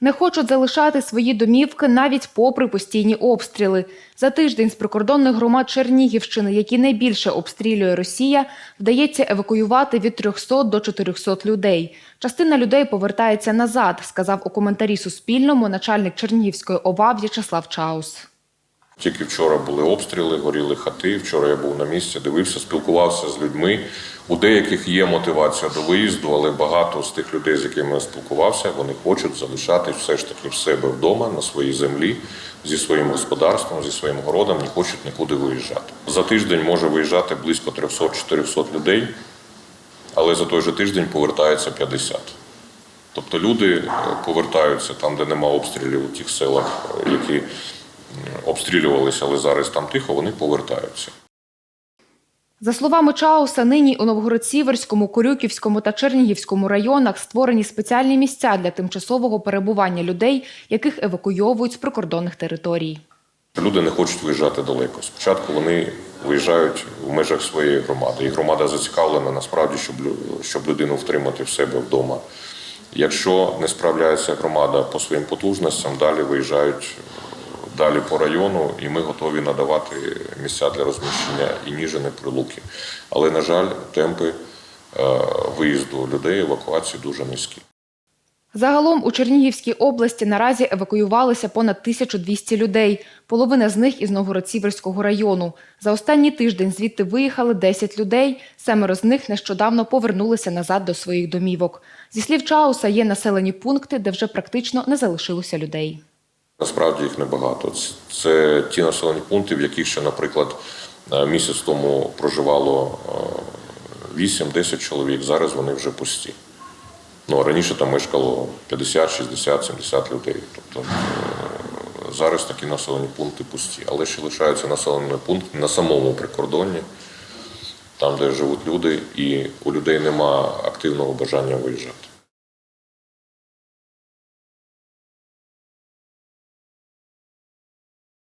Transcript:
Не хочуть залишати свої домівки навіть попри постійні обстріли. За тиждень з прикордонних громад Чернігівщини, які найбільше обстрілює Росія, вдається евакуювати від 300 до 400 людей. Частина людей повертається назад, сказав у коментарі Суспільному начальник Чернігівської ОВА В'ячеслав Чаус. Тільки вчора були обстріли, горіли хати. Вчора я був на місці, дивився, спілкувався з людьми. У деяких є мотивація до виїзду, але багато з тих людей, з якими я спілкувався, вони хочуть залишатись все ж таки в себе вдома, на своїй землі, зі своїм господарством, зі своїм городом, не хочуть нікуди виїжджати. За тиждень може виїжджати близько 300-400 людей, але за той же тиждень повертається 50. Тобто люди е, повертаються там, де нема обстрілів у тих селах, е, які обстрілювалися, але зараз там тихо, вони повертаються. За словами Чауса, нині у Новгород-Сіверському, Корюківському та Чернігівському районах створені спеціальні місця для тимчасового перебування людей, яких евакуйовують з прикордонних територій. Люди не хочуть виїжджати далеко. Спочатку вони виїжджають в межах своєї громади, і громада зацікавлена насправді, щоб щоб людину втримати в себе вдома. Якщо не справляється громада по своїм потужностям, далі виїжджають далі по району, і ми готові надавати місця для розміщення і Ніжини, Прилуки. Але, на жаль, темпи е, виїзду людей, евакуації дуже низькі. Загалом у Чернігівській області наразі евакуювалися понад 1200 людей. Половина з них із Новгород-Сіверського району. За останній тиждень звідти виїхали 10 людей. Семеро з них нещодавно повернулися назад до своїх домівок. Зі слів Чауса, є населені пункти, де вже практично не залишилося людей. Насправді їх небагато. Це- ті населені пункти, в яких ще, наприклад, е, місяць тому проживало е, 8-10 чоловік. Зараз вони вже пусті. Ну, раніше там мешкало 50, 60, 70 людей. Тобто е, зараз такі населені пункти пусті. Але ще лишаються населені пункти на самому прикордонні, там, де живуть люди, і у людей нема активного бажання виїжджати.